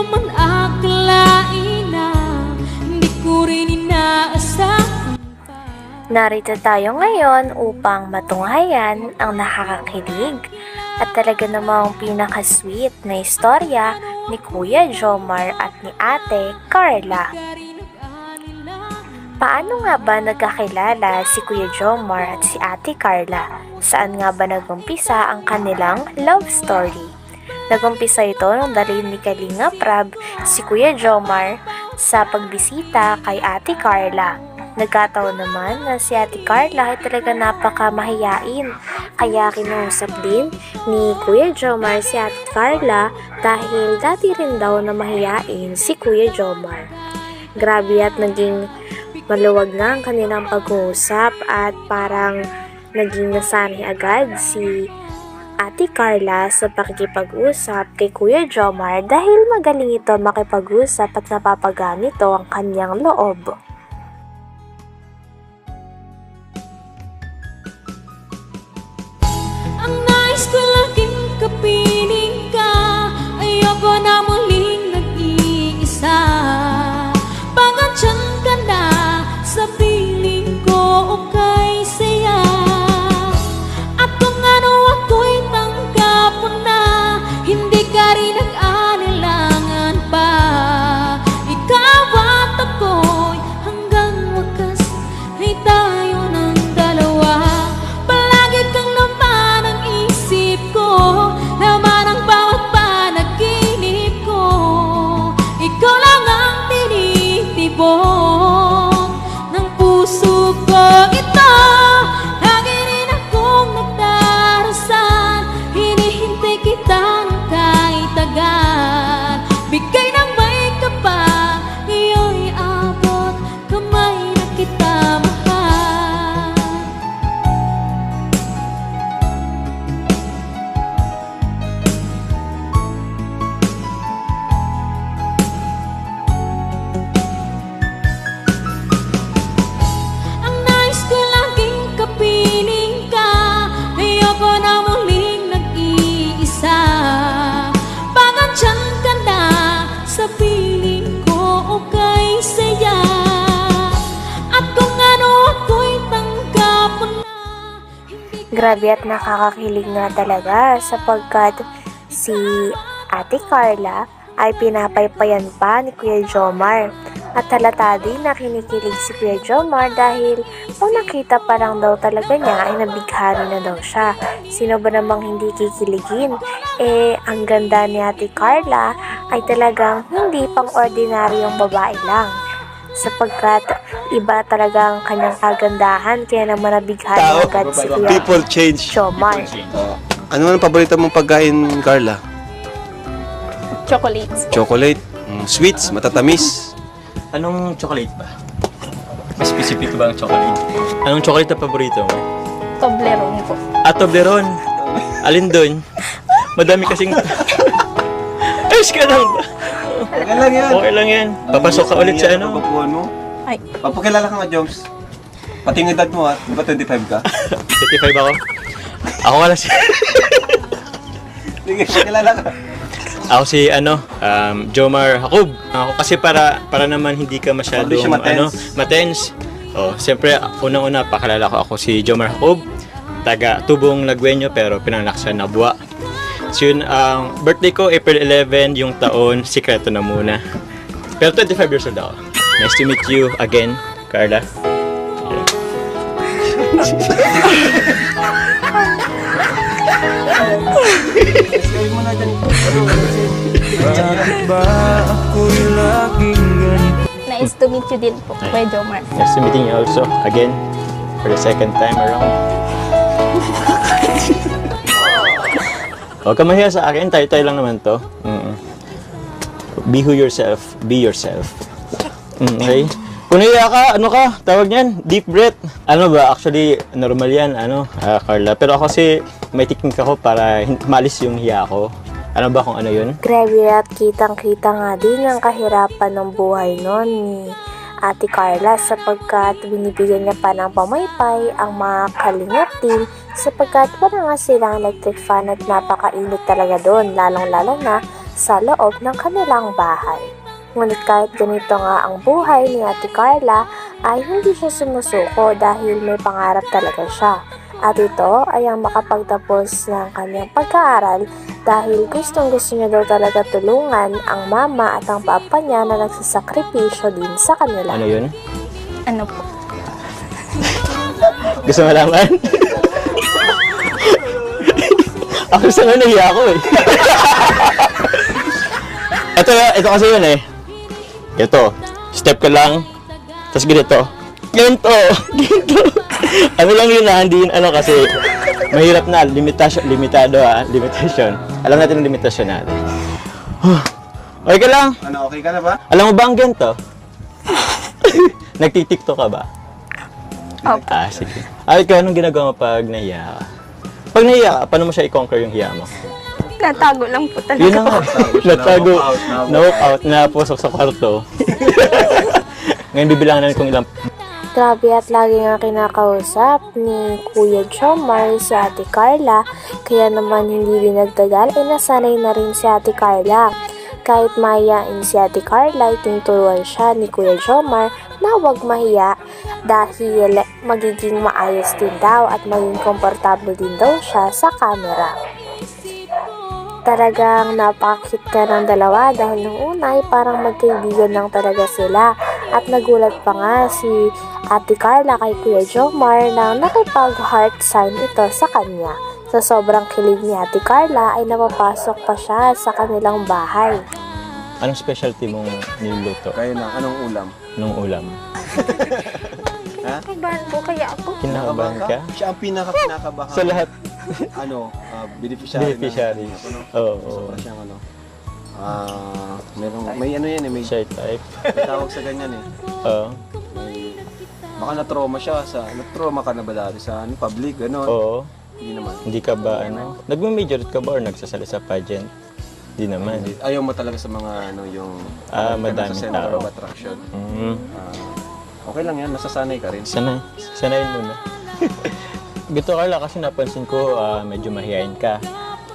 naman akalain Hindi ko rin inaasahan Narito tayo ngayon upang matunghayan ang nakakakilig at talaga namang pinaka-sweet na istorya ni Kuya Jomar at ni Ate Carla. Paano nga ba nagkakilala si Kuya Jomar at si Ate Carla? Saan nga ba nagumpisa ang kanilang love story? Nagumpisa ito nung dalhin ni Kalinga Prab si Kuya Jomar sa pagbisita kay Ate Carla. Nagkataon naman na si Ate Carla ay talaga napakamahiyain. Kaya kinuusap din ni Kuya Jomar si Ate Carla dahil dati rin daw na mahiyain si Kuya Jomar. Grabe at naging maluwag na ang kanilang pag-uusap at parang naging nasanay agad si Ate Carla sa pakikipag-usap kay Kuya Jomar dahil magaling ito makipag-usap at napapagaan nito ang kanyang loob. Grabe at nakakakilig nga talaga sapagkat si Ate Carla ay pinapaypayan pa ni Kuya Jomar. At halata din na kinikilig si Kuya Jomar dahil kung nakita pa lang daw talaga niya ay nabighani na daw siya. Sino ba namang hindi kikiligin? Eh, ang ganda ni Ate Carla ay talagang hindi pang ordinaryong babae lang. Sapagkat iba talaga ang kanyang kagandahan kaya naman nabighani Tao, agad si Kuya People change. Jomar. Ano ang paborito mong pagkain, Carla? Chocolates. Chocolate, mm, sweets, matatamis. Anong chocolate ba? Mas specific ba ang chocolate? Anong chocolate na paborito mo? Toblerone po. Ah, Toblerone. Alin doon? Madami kasing... Ayos ka lang ba? Okay lang yan. Okay lang yan. Papasok ka ulit sa ano? Papapuan mo. Ay. Papakilala ka nga, Joms. Pati ang edad mo ha, di ba 25 ka? 35 ako. Ako nga lang si... Sige, pakilala ka. Ako si ano, um, Jomar Hakob. Ako kasi para para naman hindi ka matense. ano, matense. Oh, siyempre unang-una pakilala ko ako si Jomar Hakob, taga Tubong Lagwenyo pero pinanganak sa Nabua. So yun, ang birthday ko April 11, yung taon sikreto na muna. Pero 25 years old ako. Nice to meet you again, Carla. Nice to meet you din po, Kuya Jomar. Nice to meeting you also again for the second time around. Huwag ka sa akin, tayo-tayo lang naman to. Mm. Be who yourself, be yourself. Mm, okay? Kung nahiya ka, ano ka, tawag niyan, deep breath. Ano ba, actually, normal yan, ano, ah, Carla. Pero ako kasi, may technique ako para maalis yung hiya ko. Ano ba kung ano yun? Grabe at kitang-kita nga din ang kahirapan ng buhay noon ni Ate Carla sapagkat binibigyan niya pa ng pamaypay ang mga kalingap team sapagkat wala nga silang electric fan at napakainit talaga doon lalong-lalo na sa loob ng kanilang bahay. Ngunit kahit ganito nga ang buhay ni Ate Carla ay hindi siya sumusuko dahil may pangarap talaga siya. At ito ay ang makapagtapos ng kanyang pag-aaral dahil gustong gusto niya daw talaga tulungan ang mama at ang papa niya na nagsasakripisyo din sa kanila. Ano yun? Ano po? Gusto mo malaman? ako sa nga nahiya ako eh. ito, ito kasi yun eh. Ito, step ka lang, tapos ganito. Ganito, ganito. Ano lang yun ah, hindi yun ano kasi mahirap na, limitasyon, limitado ah, limitation. Alam natin ang limitasyon natin. okay ka lang. Ano, okay ka na ba? Alam mo ba ang ganito? Nagtitiktok ka ba? Opo. Ah, sige. Ay, ikaw, anong ginagawa mo pag nahiya ka? Pag nahiya ka, paano mo siya i-conquer yung hiya mo? Natago lang po talaga Yun na po. nga. Natago. Na-walk out. Napusok sa kwarto. Ngayon bibilangan natin kung ilang Grabe at lagi nga kinakausap ni Kuya Jomar si Ate Carla, kaya naman hindi din nagtagal ay nasanay na rin si Ate Carla. Kahit mahiyain si Ate Carla, itinuturuan siya ni Kuya Jomar na huwag mahiya dahil magiging maayos din daw at maging komportable din daw siya sa camera. Talagang napakit ka ng dalawa dahil nung una ay parang magkaibigan lang talaga sila. At nagulat pa nga si Ate Carla kay Kuya Jomar na nakipag-heart sign ito sa kanya. Sa sobrang kilig ni Ate Carla ay napapasok pa siya sa kanilang bahay. Anong specialty mong niluluto Kaya na, anong ulam? nung ulam? Kabahan po kaya ako. Kinakabahan ka? Siya ang pinaka-pinakabahan. Sa lahat. ano, uh, beneficiary. Beneficiary. ano, Oo. oo. Sobra siyang ano. Ah, merong, may ano yan eh, may, Shy type. may tawag sa ganyan eh. Oo. May, baka na-trauma siya sa, na-trauma ka na ba dati sa ano, public, gano'n? Oo. Hindi naman. Hindi ka ba ano? Nagme-major ka ba or nagsasali sa pageant? Hindi naman. Hindi. Ayaw mo talaga sa mga ano, yung Ah, ano, madaming sa center tao. of attraction. Mm. Ah, okay lang yan, nasasanay ka rin. Sanay. Sanayin mo na. Gito Carla, kasi napansin ko ah, medyo mahihain ka.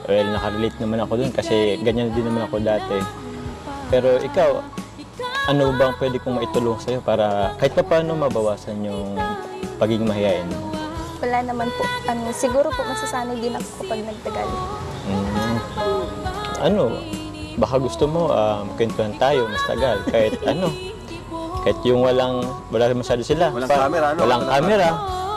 Well, nakarelate naman ako dun kasi ganyan din naman ako dati. Pero ikaw, ano bang pwede kong maitulong sa'yo para kahit pa paano mabawasan yung pagiging mahihain mo? Wala naman po. Ano, siguro po masasanay din ako kapag nagtagal. Mm. Ano, baka gusto mo um, kwentuhan tayo mas tagal kahit ano. Kahit yung walang, wala masyado sila. Walang camera, ano? Walang Walang camera.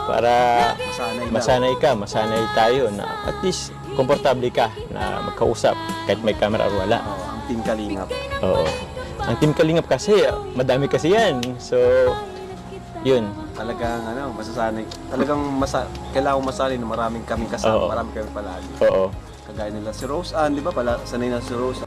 Para Masanay masanay ka, masanay tayo na at least komportable ka na magkausap kahit may camera or wala. Oo, ang team kalingap. Oo. Ang Team Kalingap kasi, madami kasi yan. So, yun. Talagang ano, masasanay. Talagang masa, kailangan masanay na maraming kaming kasama, Oo. maraming kami palagi. Oo. Kagaya nila si Rose Ann, di ba? Pala, sanay na si Rose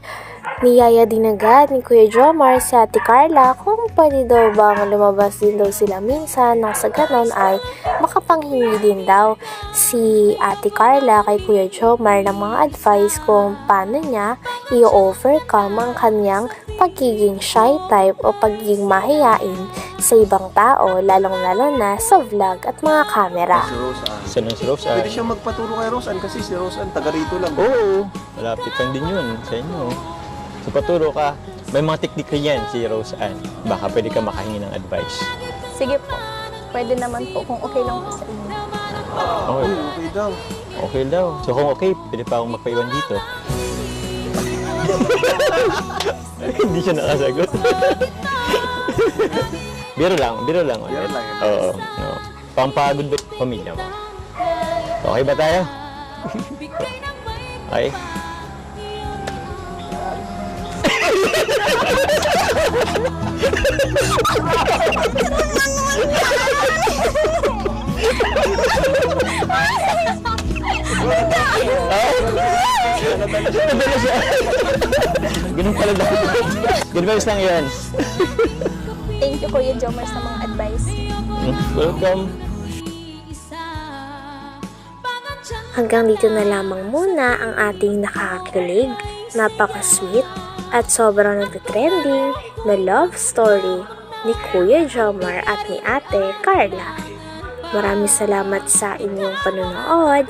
Niyaya din agad ni Kuya Jomar si Ate Carla kung pwede daw bang lumabas din daw sila minsan nang sa ganon ay makapanghingi din daw si Ate Carla kay Kuya Jomar ng mga advice kung paano niya i-overcome ang kanyang pagiging shy type o pagiging mahiyain sa ibang tao lalong-lalo na sa vlog at mga kamera. si Rose Ann. Saan ang si Rose Ann? Pwede siyang magpaturo kay Rose Ann kasi si Rose Ann taga rito lang. Oo. Malapit lang din yun sa inyo. So, paturo ka. May mga teknik yan si Rose Ann. Baka pwede ka makahingi ng advice. Sige po. Pwede naman po kung okay lang po sa inyo. Okay. Okay daw. Okay daw. So kung okay, pwede pa akong magpaiwan dito. Hindi siya nakasagot. biro lang, biro lang. ulit. Biro lang. Oo. oo. Pampagod ba yung pamilya mo? Okay ba tayo? okay. Nadala siya. Ganun pala dapat. Good vibes lang yun. Thank you, Kuya Jomar, sa mga advice. Welcome. Hanggang dito na lamang muna ang ating nakakakilig, napaka-sweet, at sobrang nagtitrending na love story ni Kuya Jomar at ni Ate Carla. Maraming salamat sa inyong panonood.